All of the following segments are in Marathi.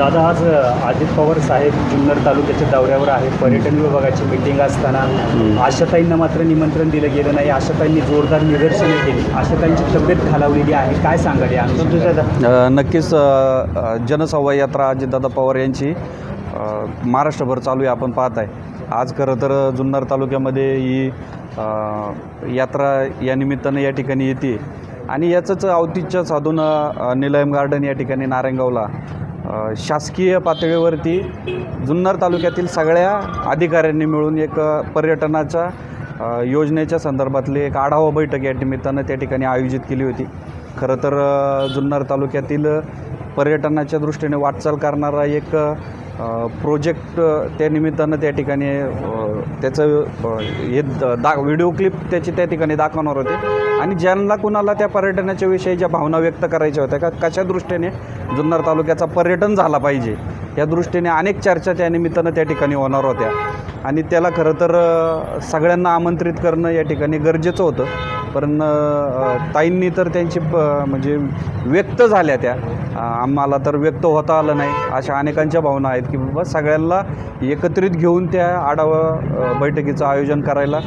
दादा आज अजित पवार साहेब जुन्नर तालुक्याच्या दौऱ्यावर आहेत. पर्यटन विभागाची मिटिंग असताना आशाताईंना मात्र निमंत्रण दिलं गेलं नाही. आशाताईंनी जोरदार निदर्शने केली. आशाताईंची तब्येत खालावलेली आहे. काय सांगाल या? अ, नक्कीच जनसंवाद यात्रा अजितदादा पवार यांची महाराष्ट्रभर चालू आहे. आपण पाहत आहे आज खरं तर जुन्नर तालुक्यामध्ये ही यात्रा या निमित्तानं या ठिकाणी येते. आणि याचंच औतिह्य साधून निलयम गार्डन या ठिकाणी नारायणगावला शासकीय पातळीवरती जुन्नर तालुक्यातील सगळ्या अधिकाऱ्यांनी मिळून एक पर्यटनाच्या योजनेच्या संदर्भातली एक आढावा बैठक या निमित्तानं त्या ठिकाणी आयोजित केली होती. खरं तर जुन्नर तालुक्यातील पर्यटनाच्या दृष्टीने वाटचाल करणारा एक प्रोजेक्ट त्या निमित्तानं त्या ठिकाणी त्याचं हे द- दा व्हिडिओ क्लिप त्याची त्या ठिकाणी दाखवणार होते. आणि ज्यांना कुणाला त्या पर्यटनाच्या विषयी ज्या भावना व्यक्त करायच्या होत्या का कशा दृष्टीने जुन्नर तालुक्याचा पर्यटन झाला पाहिजे या दृष्टीने अनेक चर्चा त्या निमित्तानं त्या ठिकाणी होणार होत्या. आणि त्याला खरं तर सगळ्यांना आमंत्रित करणं या ठिकाणी गरजेचं होतं. पण ताईंनी तर त्यांची प म्हणजे व्यक्त झाल्या त्या. आम्हाला तर व्यक्त होता आलं नाही. अशा अनेकांच्या भावना आहेत की बाबा सगळ्यांना एकत्रित घेऊन त्या आढावा बैठकीचं आयोजन करायला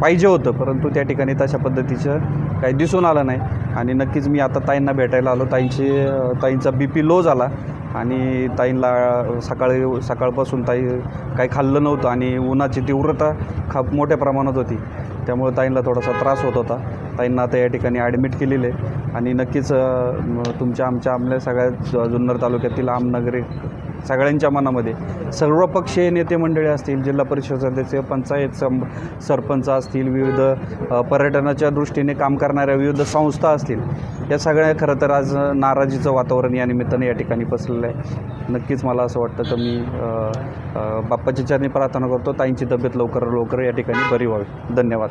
पाहिजे होतं. परंतु त्या ठिकाणी तशा पद्धतीचं काही दिसून आलं नाही. आणि नक्कीच मी आता ताईंना भेटायला आलो. ताईंची ताईंचा बी पी लो झाला. आणि ताईंला सकाळी सकाळपासून ताई काही खाल्लं नव्हतं आणि उन्हाची तीव्रता खा मोठ्या प्रमाणात होती. त्यामुळे ताईंना थोडासा त्रास होत होता. ताईंना आता या ठिकाणी ॲडमिट केलेले आणि नक्कीच तुमच्या आमच्या आमल्या सगळ्या जुन्नर तालुक्यातील आमनगरी सगळ्यांच्या मनामध्ये. सर्वपक्षीय नेते मंडळी असतील जिल्हा परिषद सदस्य पंचायत सं सरपंच असतील विविध पर्यटनाच्या दृष्टीने काम करणाऱ्या विविध संस्था असतील या सगळ्या खरं तर आज नाराजीचं वातावरण या निमित्ताने या ठिकाणी पसरलेलं आहे. नक्कीच मला असं वाटतं की मी बाप्पाच्या चरणी प्रार्थना करतो. ताईंची तब्येत लवकर लवकर या ठिकाणी बरी व्हावी. धन्यवाद.